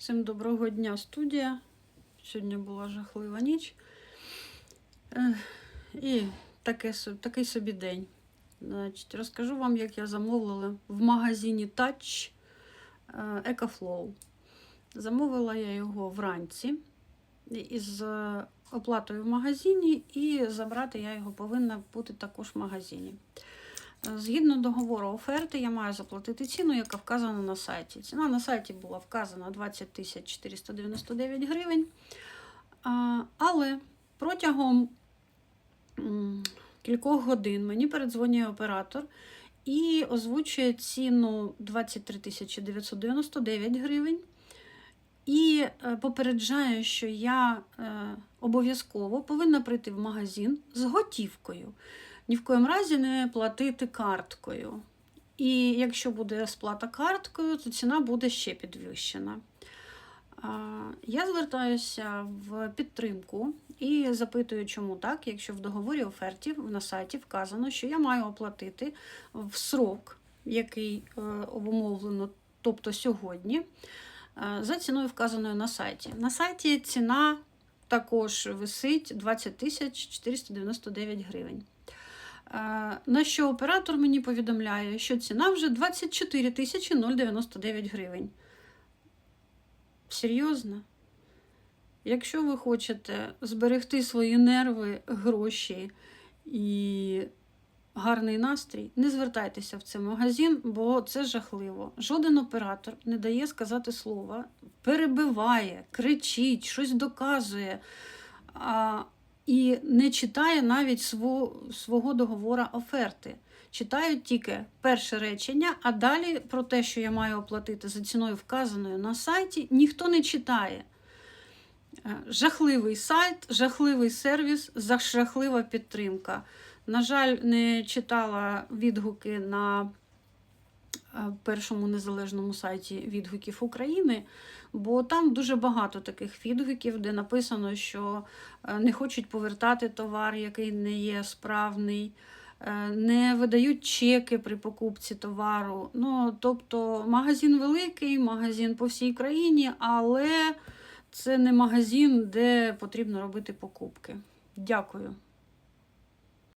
Всім доброго дня, студія. Сьогодні була жахлива ніч. І таке, такий собі день. Значить, розкажу вам, як я замовила в магазині Touch е, EcoFlow. Замовила я його вранці із е, оплатою в магазині, і забрати я його повинна бути також в магазині. Згідно договору оферти, я маю заплатити ціну, яка вказана на сайті. Ціна на сайті була вказана 20 499 гривень. Але протягом кількох годин мені передзвонює оператор і озвучує ціну 23 999 гривень. І е, попереджає, що я е, обов'язково повинна прийти в магазин з готівкою ні в коєму разі не платити карткою. І якщо буде сплата карткою, то ціна буде ще підвищена. Я звертаюся в підтримку і запитую, чому так, якщо в договорі оферті на сайті вказано, що я маю оплатити в срок, який е, обумовлено, тобто сьогодні, е, за ціною вказаною на сайті. На сайті ціна також висить 20 тисяч 499 гривень. На що оператор мені повідомляє, що ціна вже 24 тисячі 099 гривень. Серйозно? Якщо ви хочете зберегти свої нерви, гроші і гарний настрій, не звертайтеся в цей магазин, бо це жахливо. Жоден оператор не дає сказати слова, перебиває, кричить, щось доказує. А, і не читає навіть свого, договора оферти. Читають тільки перше речення, а далі про те, що я маю оплатити за ціною вказаною на сайті, ніхто не читає. Е, Жахливий сайт, жахливий сервіс, жахлива підтримка. На жаль, не читала відгуки на першому незалежному сайті відгуків України, бо там дуже багато таких відгуків, де написано, що е, не хочуть повертати товар, який не є справний, е, не видають чеки при покупці товару. Ну, тобто магазин великий, магазин по всій країні, але це не магазин, де потрібно робити покупки. Дякую.